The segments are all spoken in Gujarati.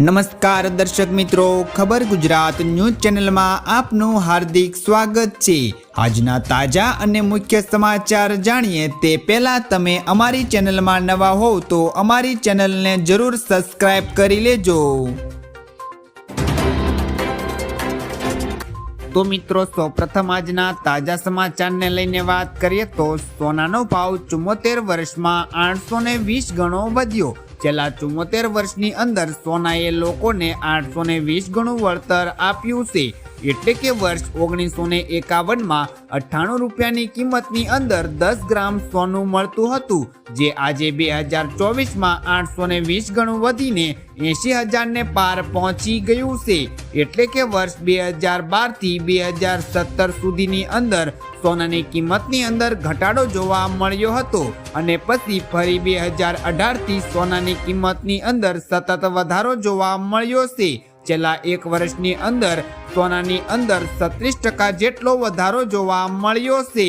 નમસ્કાર દર્શક મિત્રો, ખબર ગુજરાત ન્યૂઝ ચેનલમાં આપનું હાર્દિક સ્વાગત છે. આજના તાજા અને મુખ્ય સમાચાર જાણીએ તે પહેલા તમે અમારી ચેનલમાં નવા હોવ તો અમારી ચેનલને જરૂર સબસ્ક્રાઇબ કરી લેજો. તો મિત્રો, સૌપ્રથમ આજના તાજા સમાચારને લઈને વાત કરીએ તો સોનાનો ભાવ ચુમ્મોતેર વર્ષમાં આઠસો વીસ ગણો વધ્યો. છેલ્લા ચુમ્મોતેર વર્ષની અંદર સોનાએ લોકોને આઠસો વીસ ગણું વળતર આપ્યું છે. એટલે કે વર્ષ ઓગણીસો ને એકાવનમાં અઠ્ઠાણું રૂપિયાની કિંમતની અંદર દસ ગ્રામ સોનું મળતું હતું, જે આજે બે હજાર ચોવીસમાં આઠસો ને વીસ ગણું વધીને એંશી હજારને પાર પહોંચી ગયું છે. એટલે કે વર્ષ બે હજાર બારથી બે હજાર સત્તર સુધીની અંદર સોનાની કિંમતની અંદર ઘટાડો જોવા મળ્યો હતો અને પછી ફરી બે હજાર અઢારથી સોનાની કિંમતની અંદર સતત વધારો જોવા મળ્યો છે. છેલ્લા એક વર્ષની અંદર સોનાની અંદર સત્રીસ ટકા જેટલો વધારો જોવા મળ્યો છે.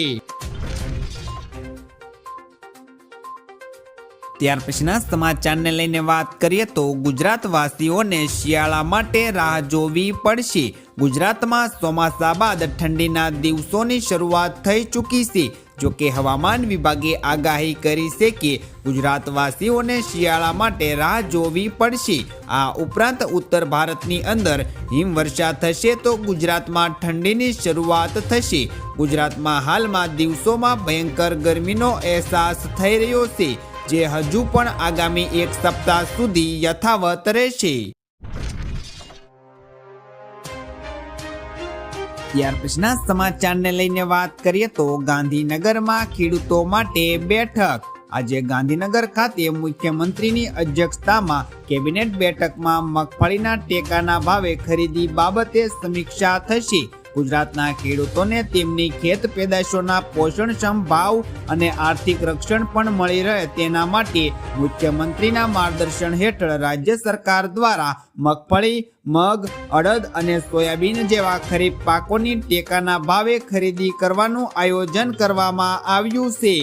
ત્યાર પછીના સમાચારને લઈને વાત કરીએ તો ગુજરાતવાસીઓને શિયાળા માટે રાહ જોવી પડશે. ગુજરાતમાં ચોમાસા બાદ ઠંડીના દિવસોની શરૂઆત થઈ ચૂકી છે. જોકે હવામાન વિભાગે આગાહી કરી છે કે ગુજરાતવાસીઓને શિયાળા માટે રાહ જોવી પડશે. આ ઉપરાંત ઉત્તર ભારતની અંદર હિમવર્ષા થશે તો ગુજરાતમાં ઠંડીની શરૂઆત થશે. ગુજરાતમાં હાલમાં દિવસોમાં ભયંકર ગરમીનો અહેસાસ થઈ રહ્યો છે, જે હજુ પણ આગામી એક સપ્તાહ સુધી યથાવત રહેશે. ત્યાર પછીના સમાચારને લઈને વાત કરીએ તો ગાંધીનગરમાં ખેડૂતો માટે બેઠક. આજે ગાંધીનગર ખાતે મુખ્યમંત્રીની અધ્યક્ષતામાં કેબિનેટ બેઠકમાં મગફળીના ટેકાના ભાવે ખરીદી બાબતે સમીક્ષા થશે. ગુજરાતના ખેડૂતોને તેમની ખેત પેદાશોના પોષણક્ષમ ભાવ અને આર્થિક રક્ષણ પણ મળી રહે તેના માટે મુખ્યમંત્રીના માર્ગદર્શન હેઠળ રાજ્ય સરકાર દ્વારા મગફળી, મગ, અડદ અને સોયાબીન જેવા ખરીફ પાકોની ટેકાના ભાવે ખરીદી કરવાનું આયોજન કરવામાં આવ્યું છે.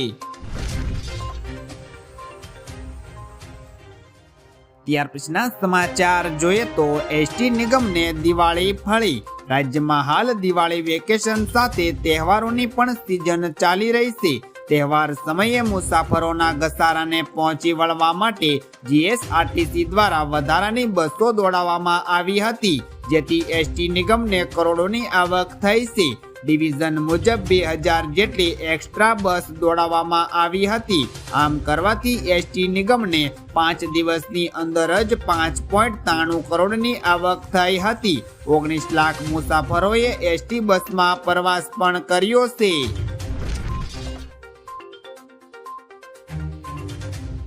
ત્યાર પછીના સમાચાર જોઈએ તો એસટી નિગમને દિવાળી ફળી. રાજ્યમાં હાલ દિવાળી વેકેશન સાથે તહેવારોની પણ સિઝન ચાલી રહી છે. તહેવાર સમયે મુસાફરોના ઘસારાને પહોંચી વળવા માટે જીએસઆરટીસી દ્વારા વધારાની બસો દોડાવવામાં આવી હતી, જેથી એસટી નિગમને કરોડોની આવક થઈ છે. ડિવિઝન મુજબ બે હજાર જેટલી એક્સ્ટ્રા બસ દોડાવવામાં આવી હતી. આમ કરવાથી એસટી નિગમને પાંચ દિવસની અંદર જ પાંચ પોઈન્ટ ત્રાણું કરોડની આવક થઈ હતી. ઓગણીસ લાખ મુસાફરોએ એસટી બસમાં પ્રવાસ પણ કર્યો છે.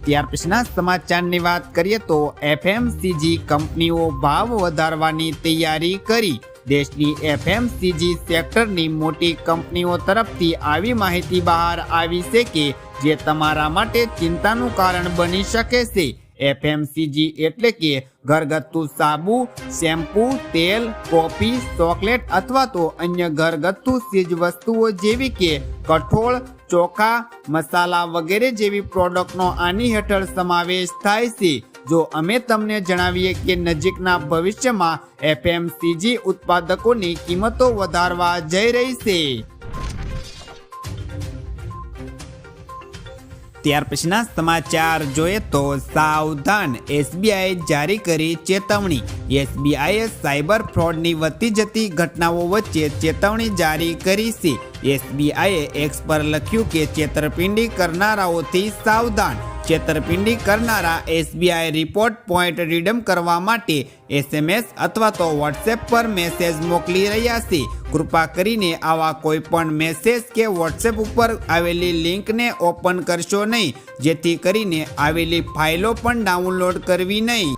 ત્યાર પછીના સમાચારની વાત કરીએ તો એફએમસીજી કંપનીઓ ભાવ વધારવાની તૈયારી કરી. દેશની એફએમસીજી સેક્ટરની મોટી કંપનીઓ તરફથી આવી માહિતી બહાર આવી છે કે જે તમારા માટે ચિંતાનું કારણ બની શકે છે. એફએમસીજી એટલે કે ઘરગથ્થુ સાબુ, શેમ્પૂ, તેલ, કોફી, ચોકલેટ અથવા તો અન્ય ઘરગથ્થુ ચીજ વસ્તુઓ જેવી કે કઠોળ, ચોખા, મસાલા વગેરે જેવી પ્રોડક્ટનો આની હેઠળ સમાવેશ થાય છે. જો અમે તમને જણાવીએ કે નજીકના ભવિષ્યમાં એફએમસીજી ઉત્પાદકોની કિંમતો વધારવા જઈ રહી છે. ત્યાર પછીના સમાચાર જોઈએ તો સાવધાન એસબીઆઈ જારી કરી ચેતવણી. એસબીઆઈએ સાયબર ફ્રોડની વધતી જતી ઘટનાઓ વચ્ચે ચેતવણી જારી કરી છે. એસબીઆઈએ એક્સ પર લખ્યું કે છેતરપિંડી કરનારાઓથી સાવધાન છેતરપિંડી કરનારા એસબીઆઈ રિપોર્ટ પોઈન્ટ રીડમ કરવા માટે એસએમએસ અથવા તો વોટ્સએપ પર મેસેજ મોકલી રહ્યા છે. કૃપા કરીને આવા કોઈ પણ મેસેજ કે વોટ્સએપ ઉપર આવેલી લિંકને ઓપન કરશો નહીં. જેથી કરીને આવેલી ફાઇલો પણ ડાઉનલોડ કરવી નહીં.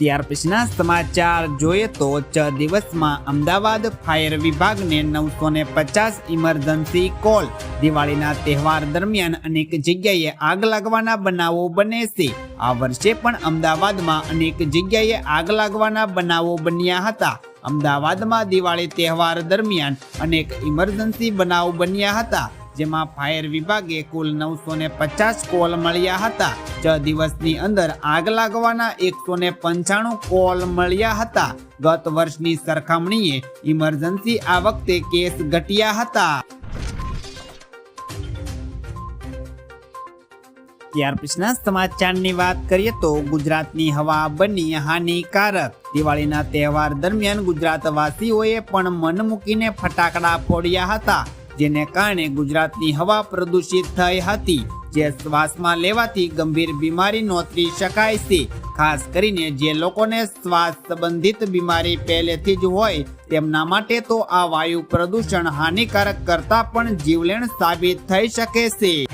ત્યાર પછીના સમાચાર જોઈએ તો છ દિવસમાં અમદાવાદ ફાયર વિભાગને નવસો ને પચાસ ઇમરજન્સી કોલ. દિવાળીના તહેવાર દરમિયાન અનેક જગ્યાએ આગ લાગવાના બનાવો બને છે. આ વર્ષે પણ અમદાવાદમાં અનેક જગ્યાએ આગ લાગવાના બનાવો બન્યા હતા. અમદાવાદમાં દિવાળી તહેવાર દરમિયાન અનેક ઇમરજન્સી બનાવ બન્યા હતા. જેમાં ફાયર વિભાગે કુલ નવસો ને પચાસ કોલ મળ્યા હતા. છ દિવસની અંદર આગ લાગવાના એકસો ને પંચાણું કોલ મળ્યા હતા. ગત વર્ષની સરખામણીએ ઇમરજન્સી આ વખતે કેસ ઘટ્યા હતા. ત્યાર પછીના સમાચારની વાત કરીએ તો ગુજરાતની હવા બની હાનિકારક. દિવાળીના તહેવાર દરમિયાન ગુજરાતવાસીઓએ પણ મન મૂકીને ફટાકડા ફોડ્યા હતા. જેને કારણે ગુજરાતની હવા પ્રદૂષિત થઈ હતી, જે શ્વાસમાં લેવાથી ગંભીર બીમારી નોતરી શકાય છે. ખાસ કરીને જે લોકોને શ્વાસ સંબંધિત બીમારી પહેલેથી જ હોય, તેમના માટે તો આ વાયુ પ્રદૂષણ હાનિકારક કરતા પણ જીવલેણ સાબિત થઈ શકે છે.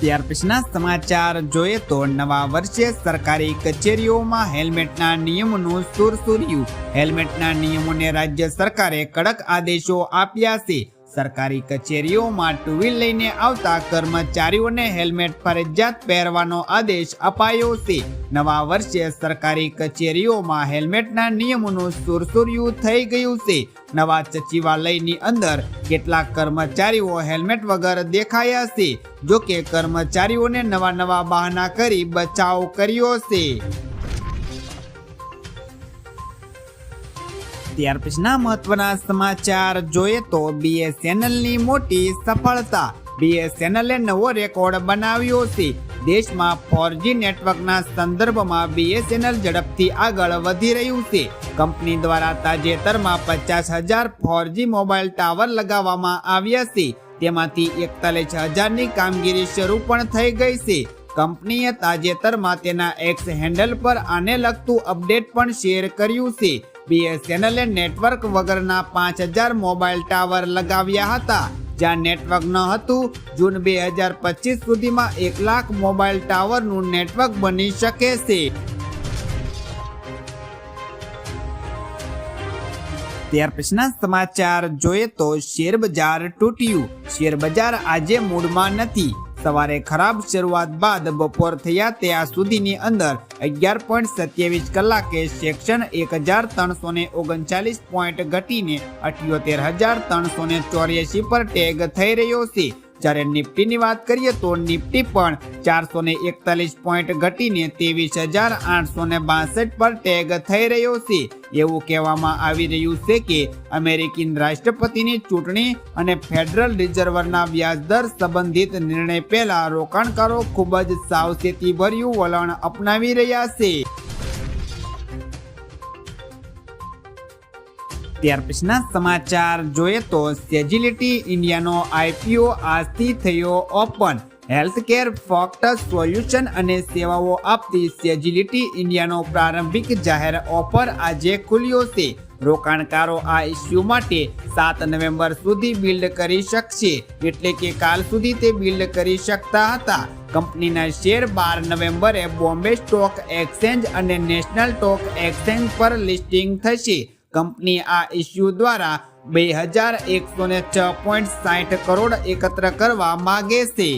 ત્યાર પછીના સમાચાર જોઈએ તો નવા વર્ષે સરકારી કચેરીઓમાં હેલ્મેટના નિયમોનું સુરસુર્યું. હેલ્મેટના નિયમોને રાજ્ય સરકારે કડક આદેશો આપ્યા છે. સરકારી કચેરીઓમાં ટુ વ્હીલ લઈને આવતા કર્મચારીઓને હેલ્મેટ ફરજિયાત પહેરવાનો આદેશ અપાયો છે. નવા વર્ષે સરકારી કચેરીઓમાં હેલ્મેટના નિયમોનું સુરસુર્યું થઈ ગયું છે. નવા સચિવાલયની અંદર કેટલાક કર્મચારીઓ હેલ્મેટ વગર દેખાયા છે, જોકે કર્મચારીઓને નવા નવા બહાના કરી બચાવ કર્યો છે. ત્યાર પછીના મહત્વના સમાચાર જોઈએ તો બીએસએનએલની મોટી સફળતા. બીએસએનએલે નવો રેકોર્ડ બનાવ્યો છે. દેશમાં ફોરજી નેટવર્કના સંદર્ભમાં બીએસએનએલ ઝડપથી આગળ વધી રહ્યું છે. કંપની દ્વારા તાજેતરમાં પચાસ હજાર ફોરજી મોબાઈલ ટાવર લગાવવામાં આવ્યા છે. તેમાંથી એકતાલીસ હજારની કામગીરી શરૂ પણ થઈ ગઈ છે. કંપનીએ તાજેતરમાં તેના એક્સ હેન્ડલ પર આને લગતું અપડેટ પણ શેર કર્યું છે. બીએસએનએલે નેટવર્ક વગરના પાંચ હજાર મોબાઈલ ટાવર લગાવ્યા હતા. જ્યાં નેટવર્ક ન હતું, જૂન બે હજાર પચીસ સુધીમાં એક લાખ મોબાઈલ ટાવરનું નેટવર્ક બની શકે છે. ત્યાર પછીના સમાચાર જોઈએ તો શેર બજાર તૂટ્યું. શેર બજાર આજે મૂડમાં નથી. સવારે ખરાબ શરૂઆત બાદ બપોર થયા ત્યાં સુધીની અંદર અગિયાર પોઈન્ટ સત્યાવીસ કલાકે સેક્શન એક હજાર ત્રણસો ને ઓગણચાલીસ પોઈન્ટ ઘટીને અઠ્યોતેર હજાર ત્રણસો ને ચોર્યાસી પર ટેગ થઈ રહ્યો છે. જ્યારે નિફ્ટીની વાત કરીએ તો નિફ્ટી પણ ચારસો ને એકતાલીસ પોઈન્ટ ઘટીને ત્રેવીસ હજાર આઠસો ને બાસઠ પર ટેગ થઈ રહ્યો છે. એવું કહેવામાં આવી રહ્યું છે કે અમેરિકન રાષ્ટ્રપતિની ચૂંટણી અને ફેડરલ રિઝર્વના વ્યાજદર સંબંધિત નિર્ણય પહેલા રોકાણકારો ખૂબ જ સાવચેતીભર્યું વલણ અપનાવી રહ્યા છે. ત્યાર પછીના સમાચાર જોઈએ તો સેજિલિટી ઇન્ડિયાનો આઈપીઓ આજથી થયો ઓપન. હેલ્થકેર ફોક્ટ સોલ્યુશન અને સેવાઓ આપતી સેજિલિટી ઇન્ડિયાનો પ્રારંભિક જાહેર ઓફર આજે ખુલ્યો છે. રોકાણકારો આ ઇસ્યુ માટે સાત નવેમ્બર સુધી બિલ્ડ કરી શકશે. એટલે કે કાલ સુધી તે બિલ્ડ કરી શકતા હતા. કંપનીના શેર બાર નવેમ્બરે બોમ્બે સ્ટોક એક્સચેન્જ અને નેશનલ સ્ટોક એક્સચેન્જ પર લિસ્ટિંગ થશે. કંપની આ ઇસ્યુ દ્વારા બે હજાર એકસો ને છ પોઈન્ટ સાઠ કરોડ એકત્ર કરવા માગે છે.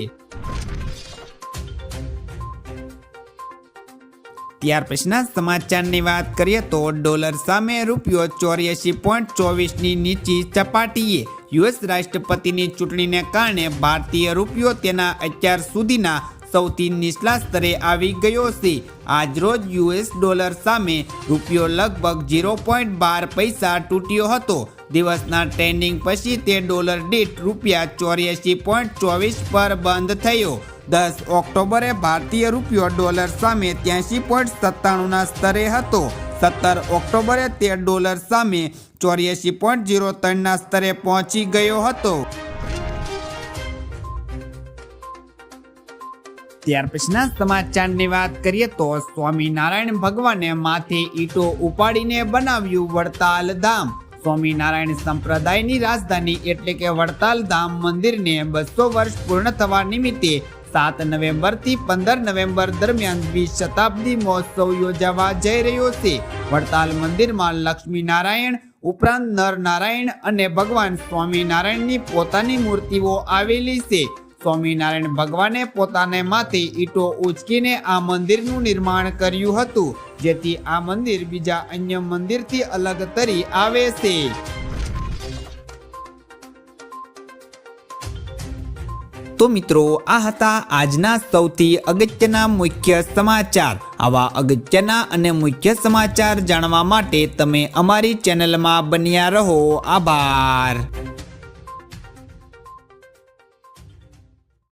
ત્યાર પછીના સમાચારની વાત કરીએ તો ડોલર સામે રૂપિયો ચોર્યાસી પોઈન્ટ ચોવીસની નીચી ચપાટીએ યુએસ રાષ્ટ્રપતિની ચૂંટણીને કારણે ભારતીય રૂપિયો તેના અત્યાર સુધીના સૌથી નીચલા સ્તરે આવી ગયો છે. આજરોજ યુએસ ડોલર સામે રૂપિયો લગભગ ઝીરો પોઈન્ટ બાર પૈસા તૂટ્યો હતો. દિવસના ટ્રેન્ડિંગ પછી તે ડોલર દીઠ રૂપિયા ચોર્યાસી પોઈન્ટ ચોવીસ પર બંધ થયો. દસ ઓક્ટોબરે ભારતીય રૂપિયો ડોલર સામે ત્યાંસી પોઈન્ટ સત્તાણુંના સ્તરે હતો. સત્તર ઓક્ટોબરે તે ડોલર સામે ચોર્યાસી પોઈન્ટ ઝીરો ત્રણના સ્તરે પહોંચી ગયો હતો. ત્યાર પછીના સમાચારની વાત કરીએ તો સ્વામિનારાયણ ભગવાને માથે ઈટો ઉપાડીને બનાવ્યું વડતાલ ધામ સ્વામિનારાયણ સંપ્રદાયની રાજધાની એટલે કે વડતાલ ધામ મંદિરને બસો વર્ષ પૂર્ણ થવા નિમિત્તે સાત નવેમ્બરથી પંદર નવેમ્બર દરમિયાન દ્વિશતાબ્દી મહોત્સવ યોજાવા જઈ રહ્યો છે. વડતાલ મંદિરમાં લક્ષ્મીનારાયણ, ઉપરાંત નરનારાયણ અને ભગવાન સ્વામિનારાયણની પોતાની મૂર્તિઓ આવેલી છે. સ્વામિનારાયણ ભગવાને પોતાને માથે ઈટો ઉચકીને આ મંદિરનું નિર્માણ કર્યું હતું, જેથી આ મંદિર બીજા અન્ય મંદિરથી અલગ તરી આવે છે. તો મિત્રો, આ હતા આજના સૌથી અગત્યના મુખ્ય સમાચાર. આવા અગત્યના અને મુખ્ય સમાચાર જાણવા માટે તમે અમારી ચેનલમાં બન્યા રહો. આભાર.